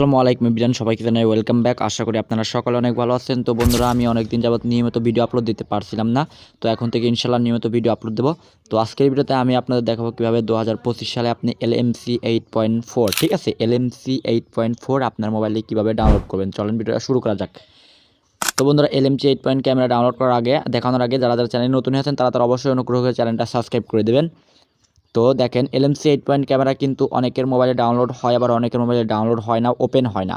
আসসালামু আলাইকুম বিরান সবাইকে জানাই ওয়েলকাম ব্যাক। আশা করি আপনারা সকলে অনেক ভালো আছেন। তো বন্ধুরা, আমি অনেক দিন যাবত নিয়মিত ভিডিও আপলোড দিতে পারছিলাম না। তো এখন থেকে ইনশাল্লাহ নিয়মিত ভিডিও আপলোড দেবো। তো আজকের ভিডিওতে আমি আপনাদের দেখাবো কীভাবে দু হাজার পঁচিশ সালে আপনি এলএমসি এইট পয়েন্ট ফোর, ঠিক আছে? এলএমসি এইট পয়েন্ট ফোর আপনার মোবাইলে কীভাবে ডাউনলোড করবেন? চলেন ভিডিওটা শুরু করা যাক। তো বন্ধুরা LMC eight point camera download করার আগে, দেখানোর আগে যারা যারা চ্যানেল নতুন আছেন, তারা তারা অবশ্যই অনুগ্রহ করে চ্যানেলটা সাবস্ক্রাইব করে দেবেন। তো দেখেন এলএমসি এইট পয়েন্ট ক্যামেরা কিন্তু অনেকের মোবাইলে ডাউনলোড হয়, আবার অনেকের মোবাইলে ডাউনলোড হয় না ওপেন হয় না।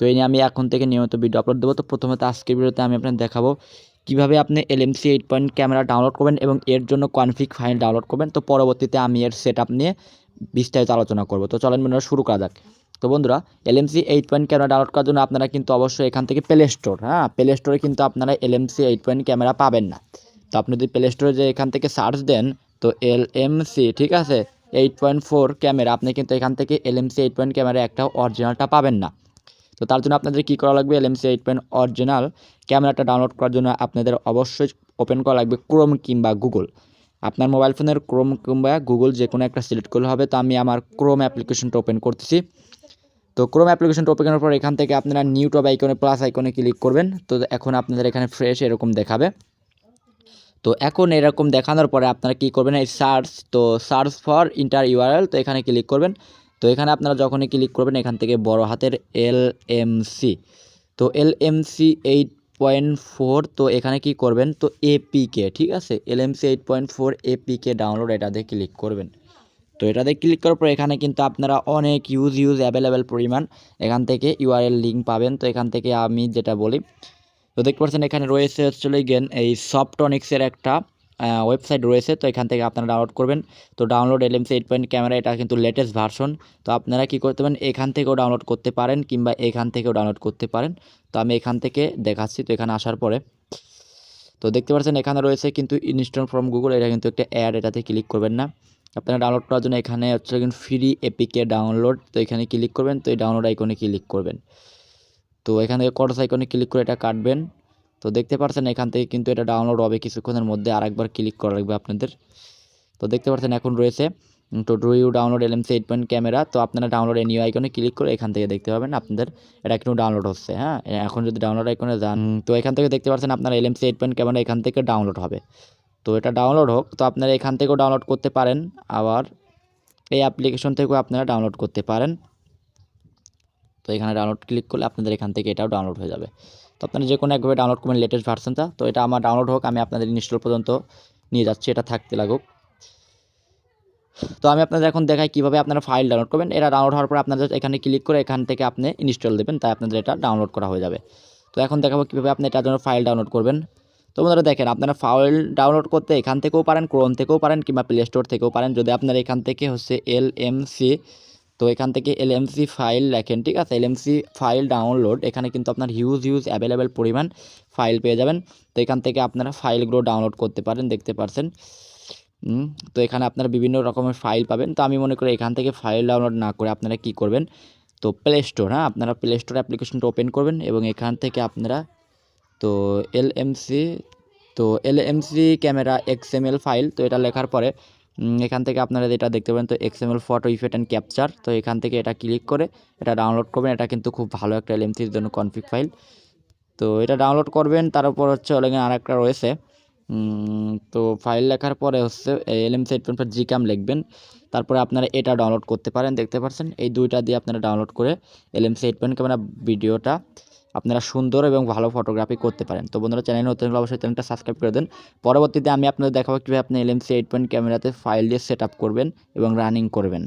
তো এই নিয়ে আমি এখন থেকে নিয়মিত ভিডিও আপলোড দেবো। তো প্রথমে তো আজকের ভিডিওতে আমি আপনাদের দেখাবো কীভাবে আপনি LMC eight point camera download করবেন এবং এর জন্য কনফিগ ফাইল ডাউনলোড করবেন। তো পরবর্তীতে আমি এর সেট নিয়ে বিস্তারিত আলোচনা করব। তো চলেন বন্ধুরা, শুরু করা যাক। তো বন্ধুরা, LMC eight point camera download করার জন্য আপনারা কিন্তু অবশ্যই এখান থেকে প্লে স্টোর হ্যাঁ? প্লে স্টোরে কিন্তু আপনারা এলএমসি এইট পয়েন্ট ক্যামেরা পাবেন না। তো আপনি যদি প্লে স্টোরে যে এখান থেকে সার্চ দেন তো এল এমসি ঠিক আছে? এইট পয়েন্ট ফোর ক্যামেরা আপনি কিন্তু এখান থেকে এলএমসি এইট পয়েন্ট ক্যামেরা একটা অরিজিনালটা পাবেন না। তো তার জন্য আপনাদের কী করা লাগবে? এলএমসি এইট পয়েন্ট অরিজিনাল ক্যামেরাটা ডাউনলোড করার জন্য আপনাদের অবশ্যই ওপেন করা লাগবে ক্রোম কিংবা গুগল আপনার মোবাইল ফোনের ক্রোম কিংবা গুগল যে কোনো একটা সিলেক্ট করলে হবে, তো আমি আমার ক্রোম অ্যাপ্লিকেশনটা ওপেন করতেছি। তো ক্রোম অ্যাপ্লিকেশনটা ওপেন করার পর এখান থেকে আপনারা নিউ টপ আইকনে প্লাস আইকনে ক্লিক করবেন। তো এখন আপনাদের এখানে ফ্রেশ এরকম দেখাবে। তো এখন এরকম দেখানোর পরে আপনারা কি করবেন, এই সার্চ তো সার্চ ফর ইন্টার ইউআরএল তো এখানে ক্লিক করবেন। তো এখানে আপনারা যখনই ক্লিক করবেন, এখান থেকে বড় হাতের এল এম সি। তো L M C eight point four তো এখানে কি করবেন, তো এপিকে ঠিক আছে? L M C eight point four APK download এটাতে ক্লিক করবেন। তো এটাতে ক্লিক করার পর এখানে কিন্তু আপনারা অনেক ইউজ ইউজ অ্যাভেলেবেল পরিমাণ এখান থেকে ইউআরএল লিঙ্ক পাবেন। তো এখান থেকে আমি যেটা বলি তো দেখতে পাচ্ছেন এখানে রয়েছে হচ্ছে গেন এই সফটনিক্সের একটা ওয়েবসাইট রয়েছে। তো এখান থেকে আপনারা ডাউনলোড করবেন। তো download LMC eight point camera এটা কিন্তু লেটেস্ট ভার্সন তো আপনারা কী করতে পারেন, এখান থেকেও ডাউনলোড করতে পারেন কিংবা এখান থেকেও ডাউনলোড করতে পারেন। তো আমি এখান থেকে দেখাচ্ছি, তো এখানে আসার পরে। তো দেখতে পাচ্ছেন এখানে রয়েছে কিন্তু ইনস্টল ফ্রম গুগল এটা কিন্তু একটা অ্যাড এটাতে ক্লিক করবেন না। আপনারা ডাউনলোড করার জন্য এখানে হচ্ছে ফ্রি এপিকে ডাউনলোড তো এখানে ক্লিক করবেন, তো এই ডাউনলোড আইকনে ক্লিক করবেন। তো এখান থেকে কটস আইকনে ক্লিক করে এটা কাটবেন। তো দেখতে পাচ্ছেন এখান থেকে কিন্তু এটা ডাউনলোড হবে কিছুক্ষণের মধ্যে আরেকবার ক্লিক করা লাগবে আপনাদের। তো দেখতে পাচ্ছেন এখন রয়েছে তো do you download LMC eight point camera তো আপনারা ডাউনলোড এনিউ আইকনে ক্লিক করে এখান থেকে দেখতে পাবেন আপনাদের এটা কিন্তু ডাউনলোড হচ্ছে হ্যাঁ? এখন যদি ডাউনলোড আইকনে যান তো এখান থেকে দেখতে পাচ্ছেন আপনার এলএমসি এইট পয়েন্ট ক্যামেরা এখান থেকে ডাউনলোড হবে। তো এটা ডাউনলোড হোক তো আপনারা এখান থেকেও ডাউনলোড করতে পারেন। আবার এই অ্যাপ্লিকেশন থেকেও আপনারা ডাউনলোড করতে পারেন। তো এখানে ডাউনলোড ক্লিক করলে আপনাদের এখান থেকে এটাও ডাউনলোড হয়ে যাবে। তো আপনারা যে কোনো একভাবে ডাউনলোড করবেন লেটেস্ট ভার্সনটা তো এটা আমার ডাউনলোড হোক, আমি আপনাদের ইনস্টল পর্যন্ত নিয়ে যাচ্ছি, এটা থাকতে লাগুক। তো আমি আপনাদের এখন দেখাই কীভাবে আপনারা ফাইল ডাউনলোড করবেন। এটা ডাউনলোড হওয়ার পর আপনাদের এখানে ক্লিক করে এখান থেকে আপনি ইনস্টল দেবেন, তাই আপনাদের এটা ডাউনলোড করা হয়ে যাবে। তো এখন দেখাবো কীভাবে আপনি এটার জন্য ফাইল ডাউনলোড করবেন। তো বন্ধুরা দেখেন, আপনারা ফাইল ডাউনলোড করতে এখান থেকেও পারেন ক্রোম থেকেও পারেন কিংবা প্লে স্টোর থেকেও পারেন। যদি আপনার এখান থেকে হচ্ছে এল এম সি তো এখান থেকে এলএমসি ফাইল লেখেন, ঠিক আছে? এলএমসি ফাইল ডাউনলোড, এখানে কিন্তু আপনার হিউজ হিউজ অ্যাভেলেবেল পরিমাণ ফাইল পেয়ে যাবেন। তো এখান থেকে আপনারা ফাইলগুলো ডাউনলোড করতে পারেন, দেখতে পারছেন। তো এখানে আপনারা বিভিন্ন রকমের ফাইল পাবেন। তো আমি মনে করি এখান থেকে ফাইল ডাউনলোড না করে আপনারা কি করবেন? তো প্লে স্টোর হ্যাঁ? আপনারা প্লে স্টোর অ্যাপ্লিকেশনটা ওপেন করবেন এবং এখান থেকে আপনারা তো এলএমসি তো এলএমসি ক্যামেরা এক্সএমএল ফাইল তো এটা লেখার পরে এখান থেকে আপনারা এটা দেখতে পাবেন তো XML photo effect and capture তো এখান থেকে এটা ক্লিক করে এটা ডাউনলোড করবেন। এটা কিন্তু খুব ভালো একটা এলএমসির জন্য কনফিগ ফাইল তো এটা ডাউনলোড করবেন, তার উপর হচ্ছে ওখানে আরেকটা রয়েছে। তো ফাইল লেখার পরে হচ্ছে LMC eight point G cam লিখবেন। তারপরে আপনারা এটা ডাউনলোড করতে পারেন, দেখতে পাচ্ছেন এই দুইটা দিয়ে আপনারা ডাউনলোড করে L LMC eight point camera ভিডিওটা আপনারা সুন্দর এবং ভালো ফটোগ্রাফি করতে পারেন। তো বন্ধুরা চ্যানেল নতুন হলে অবশ্যই চ্যানেলটা সাবস্ক্রাইব করে দেন। পরবর্তীতে আমি আপনাদের দেখাবো কীভাবে আপনি এলএমসি এইট পয়েন্ট ক্যামেরাতে ফাইল দিয়ে সেট করবেন এবং রানিং করবেন।